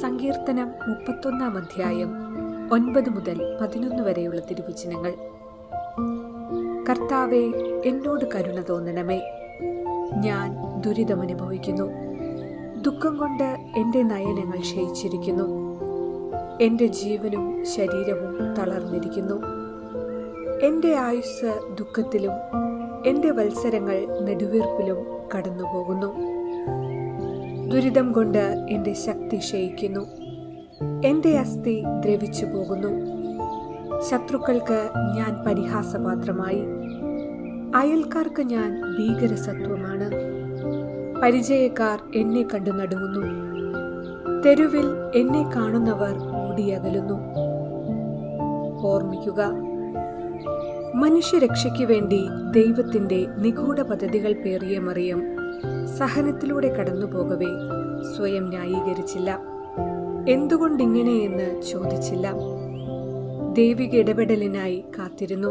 സങ്കീർത്തനം മുപ്പത്തൊന്നാം അധ്യായം ഒൻപത് മുതൽ പതിനൊന്ന് വരെയുള്ള തിരുവചനങ്ങൾ. കർത്താവെ എന്നോട് കരുണ തോന്നണമേ. ഞാൻ ദുരിതമനുഭവിക്കുന്നു. ദുഃഖം കൊണ്ട് എന്റെ നയനങ്ങൾ ക്ഷയിച്ചിരിക്കുന്നു. എന്റെ ജീവനും ശരീരവും തളർന്നിരിക്കുന്നു. എന്റെ ആയുസ് ദുഃഖത്തിലും എന്റെ വത്സരങ്ങൾ നെടുവീർപ്പിലും കടന്നുപോകുന്നു. ദുരിതം കൊണ്ട് എന്റെ ശക്തി ക്ഷയിക്കുന്നു. എന്റെ അസ്ഥി ദ്രവിച്ചു പോകുന്നു. ശത്രുക്കൾക്ക് ഞാൻ പരിഹാസപാത്രമായി. അയൽക്കാർക്ക് ഞാൻ ഭീകരസത്വമാണ്. പരിചയക്കാർ എന്നെ കണ്ടു നടുങ്ങുന്നു. തെരുവിൽ എന്നെ കാണുന്നവർ ഓടിയകലുന്നു ഓർമ്മിക്കുക മനുഷ്യരക്ഷയ്ക്ക് വേണ്ടി ദൈവത്തിന്റെ നിഗൂഢ പദ്ധതികൾ പേറിയ മറിയം സഹനത്തിലൂടെ കടന്നുപോകവേ സ്വയം ന്യായീകരിച്ചില്ല. എന്തുകൊണ്ടിങ്ങനെയെന്ന് ചോദിച്ചില്ല. ദൈവിക ഇടപെടലിനായി കാത്തിരുന്നു.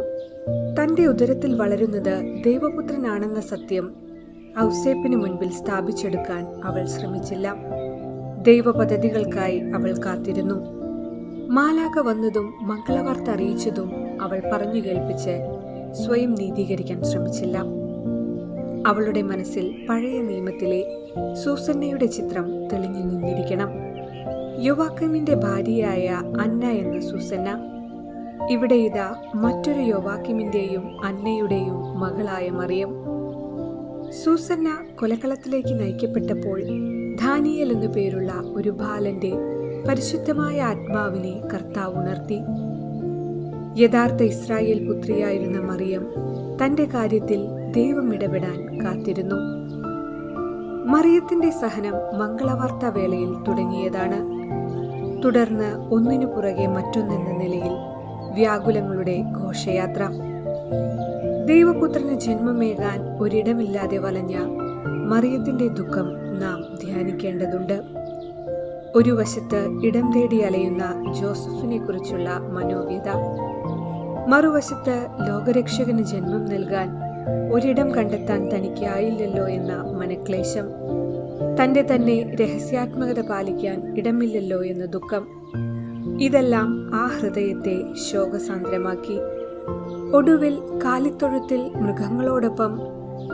തന്റെ ഉദരത്തിൽ വളരുന്നത് ദൈവപുത്രനാണെന്ന സത്യം ഔസേപ്പിന് മുൻപിൽ സ്ഥാപിച്ചെടുക്കാൻ അവൾ ശ്രമിച്ചില്ല. ദൈവപദ്ധതികൾക്കായി അവൾ കാത്തിരുന്നു. മാലാക വന്നതും മംഗളവാർത്ത അറിയിച്ചതും അവൾ പറഞ്ഞു കേൾപ്പിച്ച് സ്വയം നീതീകരിക്കാൻ ശ്രമിച്ചില്ല. അവളുടെ മനസ്സിൽ പഴയ നിയമത്തിലെ സൂസന്നയുടെ ചിത്രം തെളിഞ്ഞു നിന്നിരിക്കണം. യുവാക്കിമിന്റെ ഭാര്യയായ അന്ന എന്ന സൂസന്ന ഇവിടെ ഇതാ മറ്റൊരു യുവാക്കിമിന്റെയും അന്നയുടെയും മകളായ മറിയം. സൂസന്ന കൊലക്കളത്തിലേക്ക് നയിക്കപ്പെട്ടപ്പോൾ ധാനിയൽ എന്നു പേരുള്ള ഒരു ബാലന്റെ പരിശുദ്ധമായ ആത്മാവിനെ കർത്താവ് ഉണർത്തി. യഥാർത്ഥ ഇസ്രായേൽ പുത്രിയായിരുന്ന മറിയം തന്റെ കാര്യത്തിൽ ദൈവം ഇടപെടാൻ കാത്തിരുന്നു. മറിയത്തിന്റെ സഹനം മംഗളവാർത്ത വേളയിൽ തുടങ്ങിയതാണ്. തുടർന്ന് ഒന്നിനു പുറകെ മറ്റൊന്നെന്ന നിലയിൽ വ്യാകുലങ്ങളുടെ ഘോഷയാത്ര. ദൈവപുത്രന് ജന്മമേകാൻ ഒരിടമില്ലാതെ വലഞ്ഞ മറിയത്തിന്റെ ദുഃഖം നാം ധ്യാനിക്കേണ്ടതുണ്ട്. ഒരു വശത്ത് ഇടം തേടി അലയുന്ന ജോസഫിനെ കുറിച്ചുള്ള മനോവ്യത മറുവശത്ത് ലോകരക്ഷകന് ജന്മം നൽകാൻ ഒരിടം കണ്ടെത്താൻ തനിക്കായില്ലല്ലോ എന്ന മനക്ലേശം. തന്റെ തന്നെ രഹസ്യാത്മകത പാലിക്കാൻ ഇടമില്ലല്ലോ എന്ന ദുഃഖം. ഇതെല്ലാം ആ ഹൃദയത്തെ ശോകസാന്ദ്രമാക്കി. ഒടുവിൽ കാലിത്തൊഴുത്തിൽ മൃഗങ്ങളോടൊപ്പം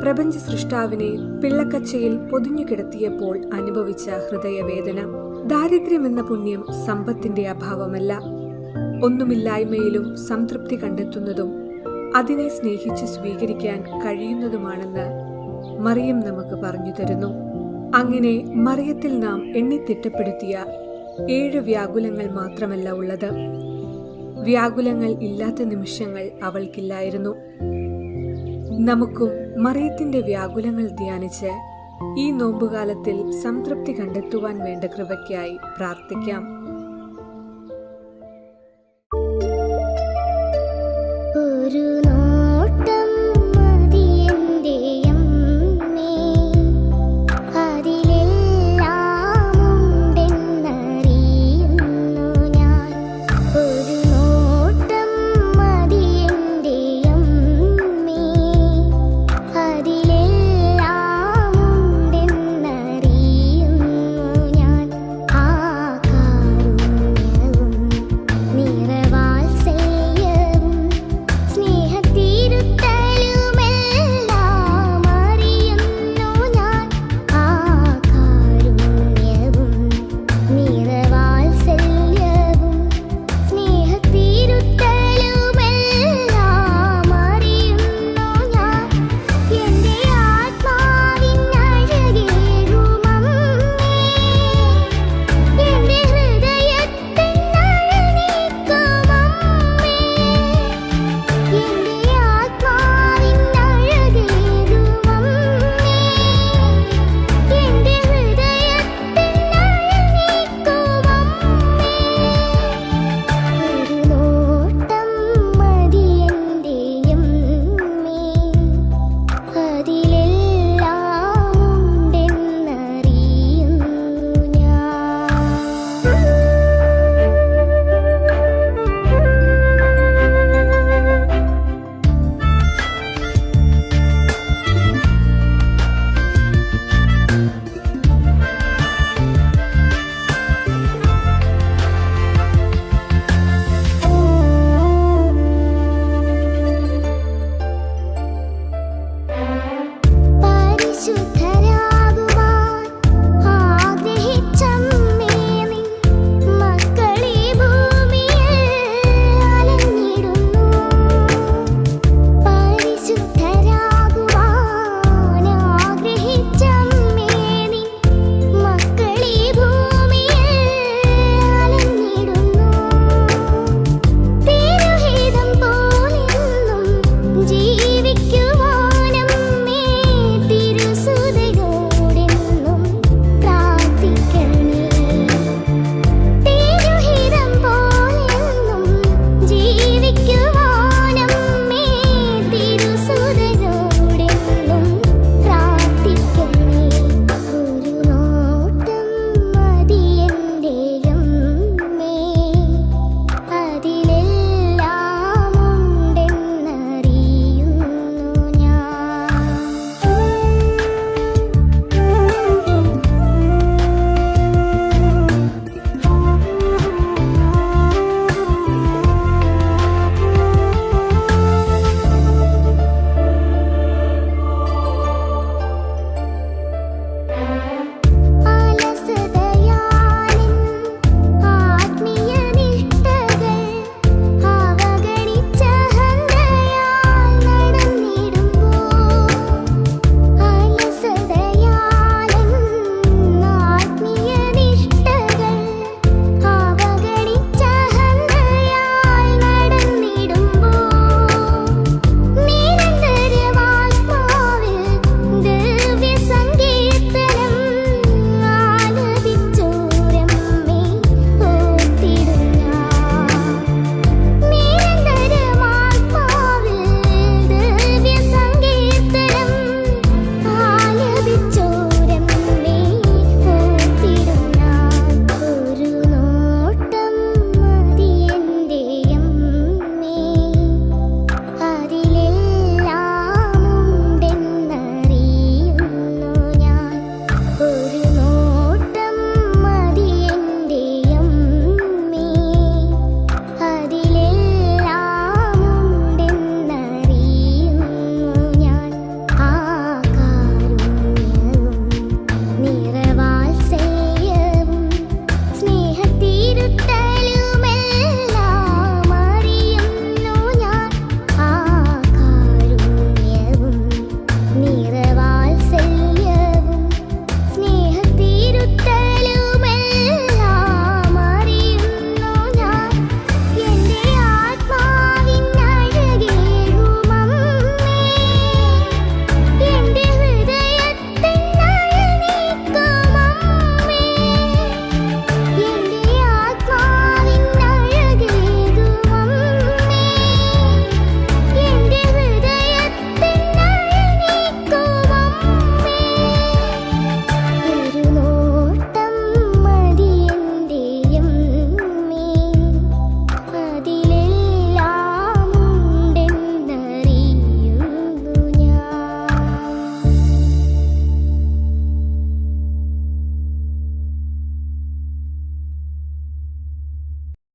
പ്രപഞ്ച സൃഷ്ടാവിനെ പിള്ളക്കച്ചയിൽ പൊതിഞ്ഞുകിടത്തിയപ്പോൾ അനുഭവിച്ച ഹൃദയവേദന ദാരിദ്ര്യമെന്ന പുണ്യം സമ്പത്തിന്റെ അഭാവമല്ല. ഒന്നുമില്ലായ്മയിലും സംതൃപ്തി കണ്ടെത്തുന്നതും അതിനെ സ്നേഹിച്ച് സ്വീകരിക്കാൻ കഴിയുന്നതുമാണെന്ന് മറിയം നമുക്ക് പറഞ്ഞു തരുന്നു. അങ്ങനെ മറിയത്തിൽ നാം എണ്ണിത്തിട്ടപ്പെടുത്തിയ ഏഴ് വ്യാകുലങ്ങൾ മാത്രമല്ല ഉള്ളത്. വ്യാകുലങ്ങൾ ഇല്ലാത്ത നിമിഷങ്ങൾ അവൾക്കില്ലായിരുന്നു. നമുക്കും മറിയത്തിന്റെ വ്യാകുലങ്ങൾ ധ്യാനിച്ച് ഈ നോമ്പുകാലത്തിൽ സംതൃപ്തി കണ്ടെത്തുവാൻ വേണ്ട കൃപയ്ക്കായി പ്രാർത്ഥിക്കാം.